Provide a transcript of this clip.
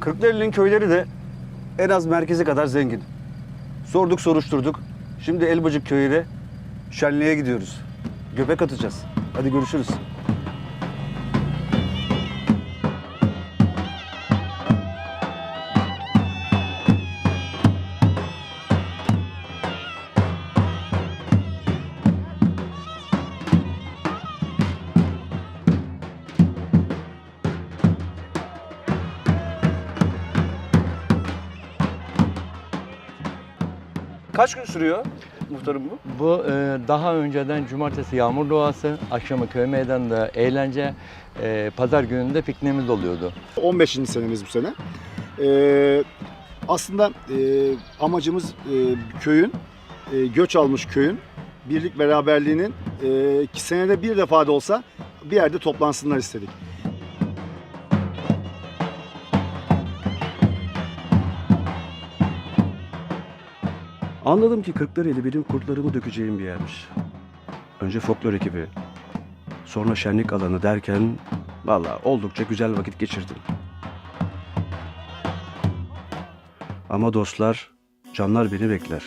Kırklareli'nin köyleri de en az merkezi kadar zengin. Sorduk soruşturduk. Şimdi Elbacık köyüyle şenliğe gidiyoruz. Göbek atacağız. Hadi görüşürüz. Kaç gün sürüyor muhtarım bu? Bu e, daha önceden cumartesi yağmur doğası, akşamı köy meydanında eğlence, e, pazar gününde pikniğimiz oluyordu. 15. senemiz bu sene. Ee, aslında e, amacımız e, köyün, e, göç almış köyün birlik beraberliğinin e, ki senede bir defa da olsa bir yerde toplansınlar istedik. Anladım ki Kırklareli benim kurtlarımı dökeceğim bir yermiş. Önce folklor ekibi, sonra şenlik alanı derken valla oldukça güzel vakit geçirdim. Ama dostlar, canlar beni bekler.